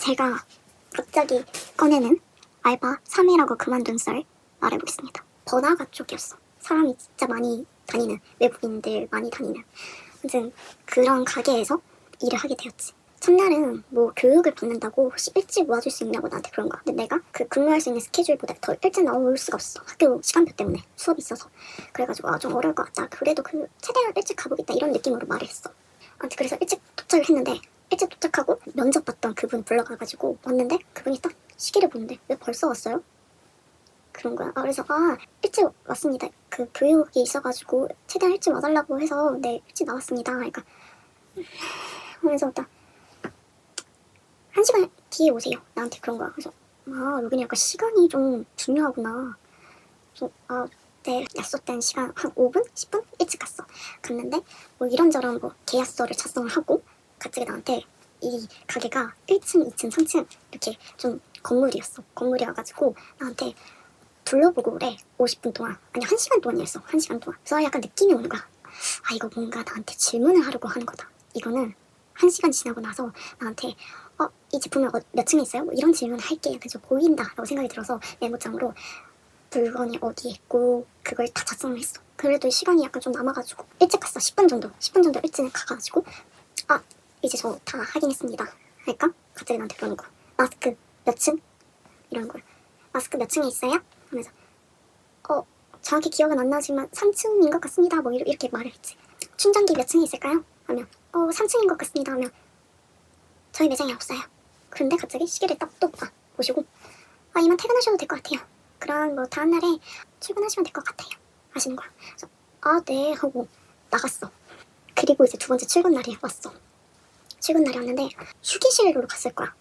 제가 갑자기 꺼내는 알바 3회라고 그만둔 썰 말해보겠습니다. 번화가 쪽이었어. 사람이 진짜 많이 다니는 외국인들 많이 다니는 아무튼 그런 가게에서 일을 하게 되었지. 첫날은 뭐 교육을 받는다고 혹시 일찍 와줄 수 있냐고 나한테 그런 거야. 근데 내가 그 근무할 수 있는 스케줄보다 더 일찍 나올 수가 없어. 학교 시간표 때문에 수업이 있어서. 그래가지고 아 좀 어려울 것 같다. 그래도 그 최대한 일찍 가보겠다 이런 느낌으로 말을 했어. 아무튼 그래서 일찍 도착을 했는데 일찍 도착하고 면접 봤던 그분 불러가가지고 왔는데 그분이 딱 시계를 보는데 왜 벌써 왔어요? 그런 거야. 아, 그래서 아 일찍 왔습니다. 그 교육이 있어가지고 최대한 일찍 와달라고 해서 네 일찍 나왔습니다. 그러니까 하면서 딱 한 시간 뒤에 오세요. 나한테 그런 거야. 그래서 아 여기는 약간 시간이 좀 중요하구나. 아 네, 약속된 시간 한 5분? 10분? 일찍 갔어. 갔는데 뭐 이런저런 뭐 계약서를 작성을 하고 갑자기 나한테 이 가게가 1층, 2층, 3층 이렇게 좀 건물이었어. 건물이어가지고 나한테 둘러보고 그래. 50분 동안. 아니 1시간 동안이었어. 1시간 동안. 그래서 약간 느낌이 오는 거야. 아 이거 뭔가 나한테 질문을 하려고 하는 거다. 이거는 1시간 지나고 나서 나한테 어, 이 제품은 어, 몇 층에 있어요? 뭐 이런 질문을 할게. 그래서 보인다 라고 생각이 들어서 메모장으로 물건이 어디에 있고 그걸 다 작성을 했어. 그래도 시간이 약간 좀 남아가지고 일찍 갔어. 10분 정도. 10분 정도 일찍 가가지고 아 이제 저 다 확인했습니다. 할까? 갑자기 나한테 그러는 거야. 마스크 몇 층? 이러는 거야. 마스크 몇 층에 있어요? 하면서 어 정확히 기억은 안 나지만 3층인 것 같습니다. 뭐 이렇게, 말을 했지. 충전기 몇 층에 있을까요? 하면 어 3층인 것 같습니다. 하면 저희 매장에 없어요. 그런데 갑자기 시계를 딱또 아, 보시고 아 이만 퇴근하셔도 될 것 같아요. 그럼 뭐 다음 날에 출근하시면 될 것 같아요. 하시는 거야. 그래서 아네 하고 나갔어. 그리고 이제 두 번째 출근 날이 왔어. 출근 날이었는데 휴게실로 갔을 거야.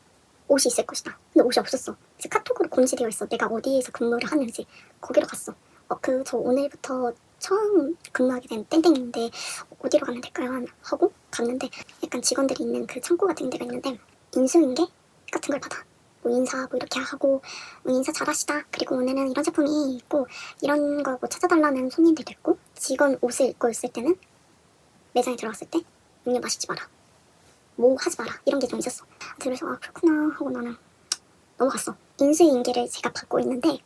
옷이 있을 것이다. 근데 옷이 없었어. 이제 카톡으로 공지되어 있어. 내가 어디에서 근무를 하는지 거기로 갔어. 어 그 저 오늘부터 처음 근무하게 된 땡땡인데 어디로 가면 될까요? 하고 갔는데 약간 직원들이 있는 그 창고 같은 데가 있는데 인수인계 같은 걸 받아. 뭐 인사 뭐 이렇게 하고 뭐 인사 잘하시다. 그리고 오늘은 이런 제품이 있고 이런 거 뭐 찾아달라는 손님들도 있고 직원 옷을 입고 있을 때는 매장에 들어갔을 때 음료 마시지 마라. 뭐 하지 마라. 이런 게 좀 있었어. 그래서 아 그렇구나 하고 나는 넘어갔어. 인수인계를 제가 받고 있는데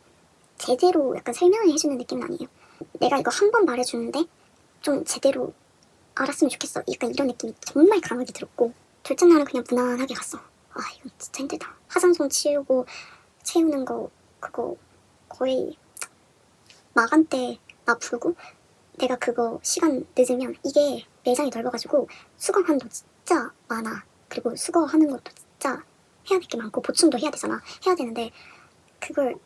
제대로 약간 설명을 해주는 느낌은 아니에요. 내가 이거 한 번 말해주는데 좀 제대로 알았으면 좋겠어. 약간 이런 느낌이 정말 강하게 들었고 둘째 날은 그냥 무난하게 갔어. 아 이건 진짜 힘들다. 화장솜 치우고 채우는 거 그거 거의 마감 때 나 부르고 내가 그거 시간 늦으면 이게 매장이 넓어가지고 수거한도 진짜 많아. 그리고 수거하는 것도 진짜 해야 될 게 많고 보충도 해야 되잖아. 해야 되는데 그걸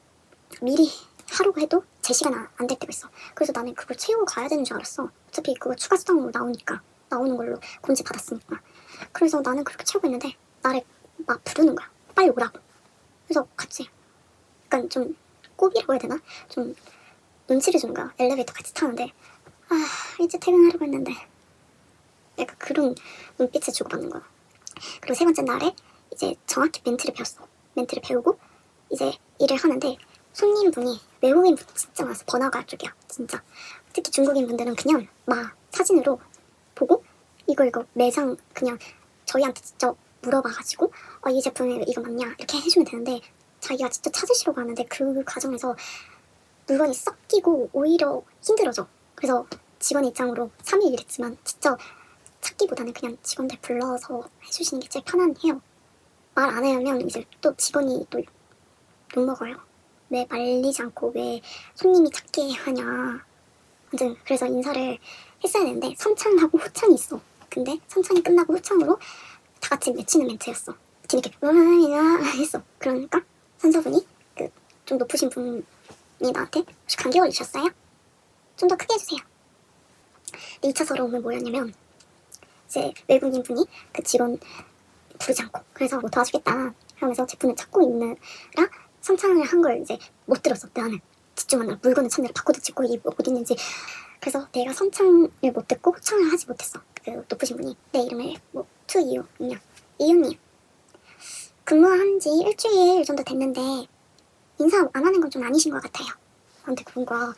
미리 하려고 해도 제 시간 안 될 때가 있어. 그래서 나는 그걸 채우고 가야 되는 줄 알았어. 어차피 그거 추가 수당으로 나오니까 나오는 걸로 공지 받았으니까. 그래서 나는 그렇게 채우고 있는데 나를 막 부르는 거야. 빨리 오라고. 그래서 같이 약간 좀 꼬비라고 해야 되나? 좀 눈치를 주는 거야. 엘리베이터 같이 타는데 아 이제 퇴근하려고 했는데 약간 그런 눈빛을 주고받는 거야. 그리고 세 번째 날에 이제 정확히 멘트를 배웠어. 멘트를 배우고 이제 일을 하는데 손님분이 외국인 분 진짜 많았어. 번화가 쪽이야. 진짜. 특히 중국인 분들은 그냥 막 사진으로 보고 이거 이거 매장 그냥 저희한테 직접 물어봐가지고 어, 이 제품에 이거 맞냐 이렇게 해주면 되는데 자기가 직접 찾으시려고 하는데 그 과정에서 물건이 섞이고 오히려 힘들어져. 그래서 직원 입장으로 3일 일했지만 직접 찾기보다는 그냥 직원들 불러서 해주시는 게 제일 편안해요. 말 안 하면 이제 또 직원이 또 욕먹어요. 왜 말리지 않고 왜 손님이 찾게 하냐. 아무튼 그래서 인사를 했어야 되는데 선창하고 후창이 있어. 근데 선창이 끝나고 후창으로 다 같이 외치는 멘트였어. 이렇게 으아 했어. 그러니까 선서분이 그 좀 높으신 분이 나한테 혹시 감기 걸리셨어요? 좀 더 크게 해주세요. 근데 2차 서러움은 뭐였냐면 이제 외국인 분이 그 직원 부르지 않고 그래서 뭐 도와주겠다 하면서 제품을 찾고 있느라 선창을 한 걸 이제 못 들었어 나는. 집중하느라 물건을 찾느라 바코드 찍고 뭐 어디 있는지. 그래서 내가 선창을 못 듣고 호창을 하지 못했어 그 높으신 분이. 내 이름을 뭐 투이유 그냥 이유님 근무한 지 일주일 정도 됐는데 인사 안 하는 건 좀 아니신 것 같아요. 나한테 그런 거야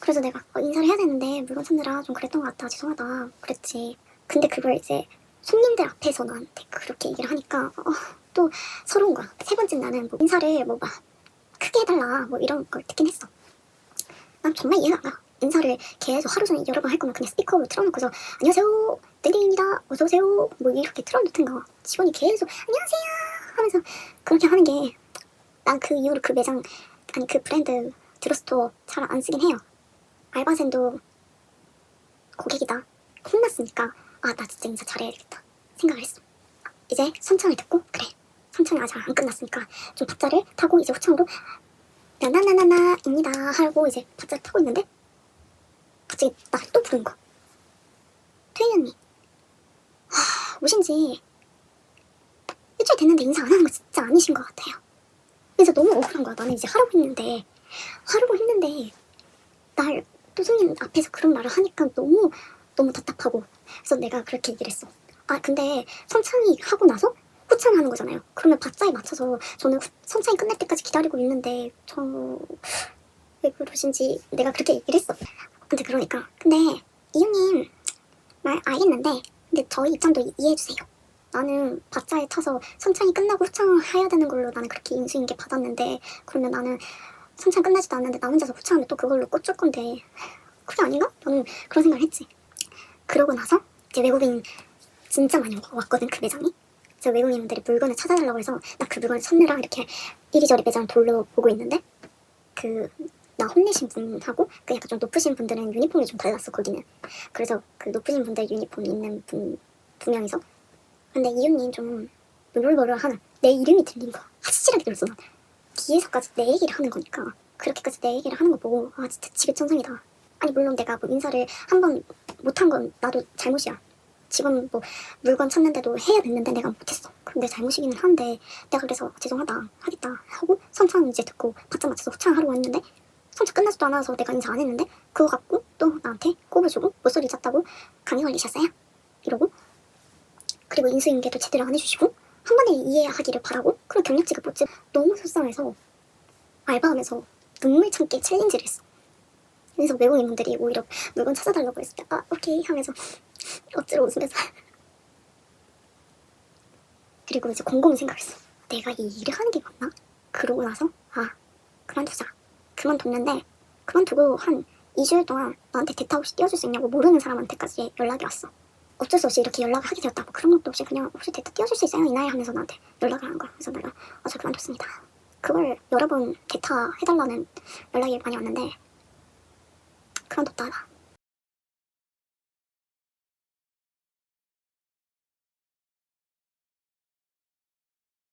그래서 내가 어, 인사를 해야 되는데 물건 찾느라 좀 그랬던 것 같아 죄송하다. 그랬지 근데 그걸 이제 손님들 앞에서 나한테 그렇게 얘기를 하니까 어, 또 서러운 거야. 세 번째 나는 뭐 인사를 뭐 막 크게 해달라 뭐 이런 걸 듣긴 했어. 난 정말 이해가 안 가. 인사를 계속 하루 종일 여러 번 할 거면 그냥 스피커로 틀어놓고서 안녕하세요 땡땡입니다 어서 오세요 뭐 이렇게 틀어놓든가 직원이 계속 안녕하세요 하면서 그렇게 하는 게 난 그 이후로 그 매장 아니 그 브랜드 드러스토어 잘 안 쓰긴 해요. 알바생도 고객이다 혼났으니까 아 나 진짜 인사 잘해야겠다 생각을 했어. 이제 선창을 듣고 그래 선창이 아직 안 끝났으니까 좀 받자를 타고 이제 후창으로 나나나나나입니다 하고 이제 받자를 타고 있는데 갑자기 나를 또 부른 거. 퇴인 언니. 하, 오신 지 일주일 됐는데 인사 안 하는 거 진짜 아니신 것 같아요. 그래서 너무 억울한 거야. 나는 이제 하려고 했는데 하려고 했는데 날 또 손님 앞에서 그런 말을 하니까 너무 너무 답답하고 그래서 내가 그렇게 얘기를 했어. 아 근데 선창이 하고 나서 후창 하는 거잖아요. 그러면 받자에 맞춰서 저는 후- 선창이 끝날 때까지 기다리고 있는데 저 왜 그러신지 내가 그렇게 얘기를 했어. 근데 그러니까 근데 이유님 말 알겠는데 근데 저희 입장도 이- 이해해주세요. 나는 받자에 타서 선창이 끝나고 후창을 해야 되는 걸로 나는 그렇게 인수인계 받았는데 그러면 나는 선창 끝나지도 않는데 나 혼자서 후창하면 또 그걸로 꽂을 건데 그게 아닌가? 나는 그런 생각을 했지. 그러고 나서 이제 외국인 진짜 많이 왔거든 그 매장이. 그래서 외국인들이 물건을 찾아달라고 해서 나 그 물건을 찾느라 이렇게 이리저리 매장 돌려보고 있는데 그 나 혼내신 분하고 그 약간 좀 높으신 분들은 유니폼이 좀 달랐어 거기는. 그래서 그 높으신 분들 유니폼 있는 분 두 명이서 근데 이윤님 좀 노골노골하나 내 이름이 들린 거야. 확실하게 들었어 난. 뒤에서까지 내 얘기를 하는 거니까 그렇게까지 내 얘기를 하는 거 보고 아 진짜 지긋천성이다. 아니 물론 내가 뭐 인사를 한 번 못한 건 나도 잘못이야. 지금 뭐 물건 찾는데도 해야 됐는데 내가 못했어. 그럼 내 잘못이기는 한데 내가 그래서 죄송하다 하겠다 하고 선창 이제 듣고 받자 맞춰서 호창하려고 했는데 선창 끝나지도 않아서 내가 인사 안 했는데 그거 갖고 또 나한테 꼽아주고 못소리 잤다고 감기 걸리셨어요? 이러고 그리고 인수인계도 제대로 안 해주시고 한 번에 이해하기를 바라고 그런 경력직을 못지 너무 속상해서 알바하면서 눈물 참기 챌린지를 했어. 그래서 외국인 분들이 오히려 물건 찾아달라고 했을 때 아 오케이 하면서 억지로 웃으면서 그리고 이제 곰곰이 생각했어. 내가 이 일을 하는 게 맞나? 그러고 나서 아 그만두자. 그만뒀는데 그만두고 한 2주일 동안 나한테 대타 없이 띄워줄 수 있냐고 모르는 사람한테까지 연락이 왔어. 어쩔 수 없이 이렇게 연락을 하게 되었다고 그런 것도 없이 그냥 혹시 대타 띄워줄 수 있어요? 이 나이 하면서 나한테 연락을 한 거야. 그래서 내가 어저 그만뒀습니다. 그걸 여러 번 대타 해달라는 연락이 많이 왔는데 그만뒀다 나.